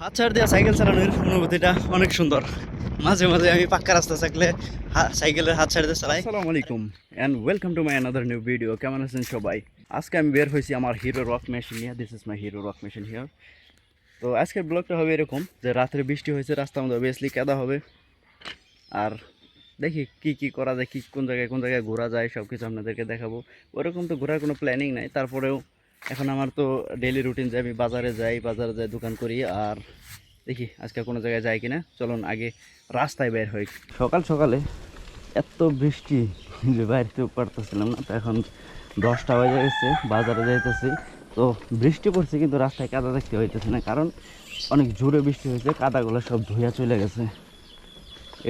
হাত ছাড় দেওয়া সাইকেল চালানোর অনুভূতিটা অনেক সুন্দর। মাঝে মাঝে আমি পাক্কা রাস্তা থাকলে সাইকেলের হাত ছাড় দিয়ে চালাই। আসসালামু আলাইকুম and welcome to my another new video কেমন আছেন সবাই? আজকে আমি বের হয়েছি আমার হিরো রক মেশিন নিয়ে। This is my Hero rock machine here তো আজকের ব্লগটা হবে এরকম যে রাত্রে বৃষ্টি হয়েছে রাস্তার মধ্যে অবভিয়াসলি কাদা হবে। আর দেখি কি কি করা যায়, কি, কোন জায়গায় কোন জায়গায় ঘোরা যায় সব কিছু আপনাদেরকে দেখাবো। ওরকম তো ঘোরার কোনো প্ল্যানিং নাই, তারপরেও এখন আমার তো ডেলি রুটিন যে আমি বাজারে যাই বাজারে যাই, দোকান করি, আর দেখি আজকে কোনো জায়গায় যাই কিনা। চলুন আগে রাস্তায় বের হই। সকাল সকালে এত বৃষ্টি, যে বাইরেতেও পারতেছিলাম না, তো এখন দশটা বাজে গেছে, বাজারে যাইতেছি। তো বৃষ্টি পড়ছে, কিন্তু রাস্তায় কাদা দেখতে হইতেছে না, কারণ অনেক জোরে বৃষ্টি হয়েছে, কাদাগুলো সব ধুইয়া চলে গেছে।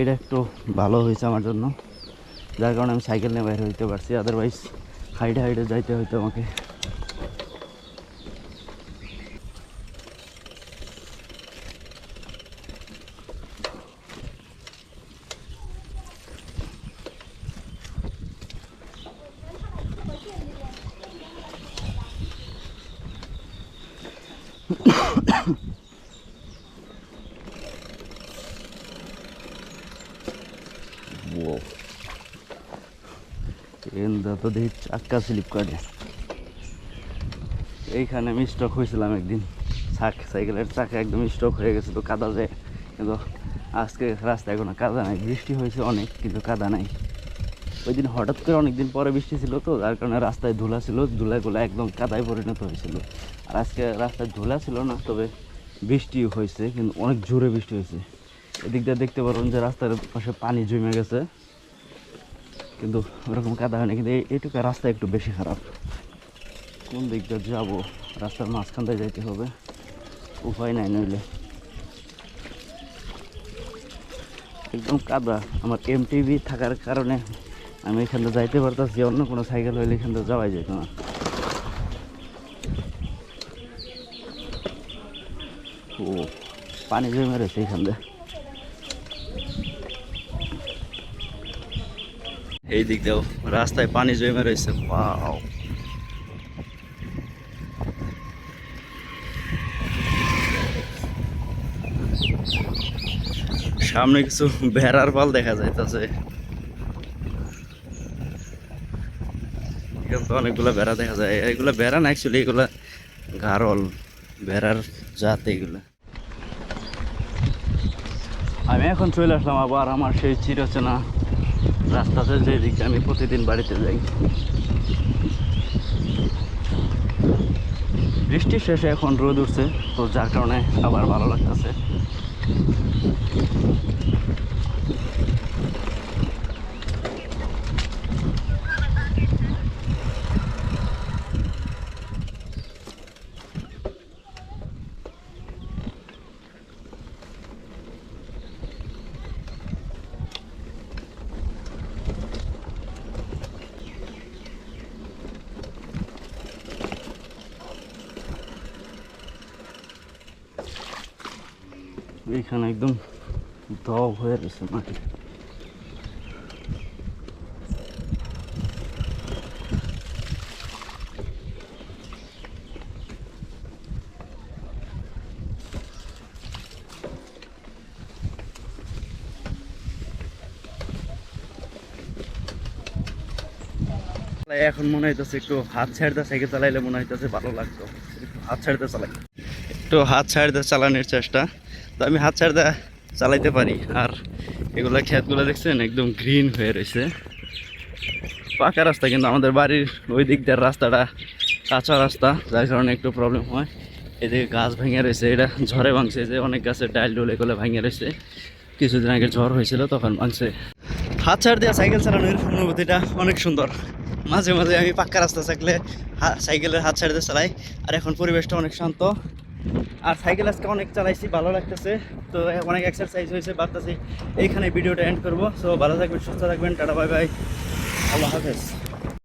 এটা একটু ভালো হয়েছে আমার জন্য। যার কারণে আমি সাইকেল নিয়ে বাইরে হইতে পারছি আদারওয়াইজ হাইডে হাইডে যাইতে হইতো আমাকে। দেখি চাক্কা স্লিপ করে এইখানে আমি স্টক হয়েছিলাম একদিন। চাক, সাইকেলের চাকা একদম স্টক হয়ে গেছে তো কাদা যায়। কিন্তু আজকে রাস্তায় কোনো কাদা নাই। বৃষ্টি হয়েছে অনেক, কিন্তু কাদা নাই। ওই দিন হঠাৎ করে অনেক দিন পরে বৃষ্টি ছিল তো, যার কারণে রাস্তায় ধুলা ছিল। ধুলাগুলো একদম কাদায় পরিণত হয়েছিল। আর আজকে রাস্তায় ধুলা ছিল না, তবে বৃষ্টি হয়েছে, কিন্তু অনেক জোরে বৃষ্টি হয়েছে। এদিক দিয়ে দেখতে পারবেন যে রাস্তার পাশে পানি জমে গেছে। কিন্তু ওরকম কাদা হয়নি কিন্তু এই- এইটুকু রাস্তা একটু বেশি খারাপ। কোন দিক দিয়ে যাব? রাস্তার মাঝখান দিয়ে যাইতে হবে। উপায় নাই নইলে। একদম কাদা। আমার এমটিভি থাকার কারণে আমি এখান থেকে যাইতে পারতাছি, অন্য কোনো সাইকেল হইলে এখান থেকে যাওয়াই যেত না। ও, পানি জমে রয়েছে এখান এই দিক দিয়েও রাস্তায় পানি জমে রয়েছে ওয়াও। সামনে কিছু ভেড়ার পাল দেখা যাইতেছে। তো অনেকগুলো ভেড়া দেখা যায়। এগুলো ভেড়া না অ্যাকচুয়ালি এগুলো গারল ভেড়ার জাত এগুলো। আমি এখন চলে আসলাম আবার আমার সেই চিরচেনা রাস্তাতে যে দিকে আমি প্রতিদিন বাড়িতে যাই। বৃষ্টির শেষে এখন রোদ উঠছে, তো যার কারণে আবার ভালো লাগতেছে। এখানে একদম দব হয়ে রয়েছে মাটি। এখন মনে হইতেছে একটু হাত ছাড়তে সাইকেল চালাইলে মনে হইতেছে ভালো লাগতো। একটু হাত ছাড়তে চালাই। একটু হাত ছাড়তে চালানোর চেষ্টা। তো আমি হাত ছাড়তে চালাইতে পারি। আর এগুলা ক্ষেতগুলো দেখছেন, একদম গ্রিন হয়ে রয়েছে। পাকা রাস্তা কিন্তু আমাদের বাড়ির ওই দিক দিয়ে রাস্তাটা কাঁচা রাস্তা, যার কারণে একটু প্রবলেম হয়। এদিকে গাছ ভেঙে রয়েছে, এটা ঝড়ে ভাঙছে, যে অনেক গাছের ডাইল ডোল এগুলো ভেঙে রয়েছে। কিছুদিন আগে ঝড় হয়েছিল, তখন ভাঙছে। হাত ছাড় দেওয়া সাইকেল চালানোর অনুভূতিটা অনেক সুন্দর। মাঝে মাঝে আমি পাক্কা রাস্তা থাকলে সাইকেলের হাত ছাড়তে চালাই। আর এখন পরিবেশটা অনেক শান্ত। আর সাইকেল আজকে অনেক চালাইছি, ভালো লাগতেছে। তো অনেক এক্সারসাইজ হয়েছে বাড়তেছি এইখানে ভিডিওটা এন্ড করব। সো ভালো থাকবেন, সুস্থ থাকবেন, টাটা বাই বাই আল্লাহ হাফেজ।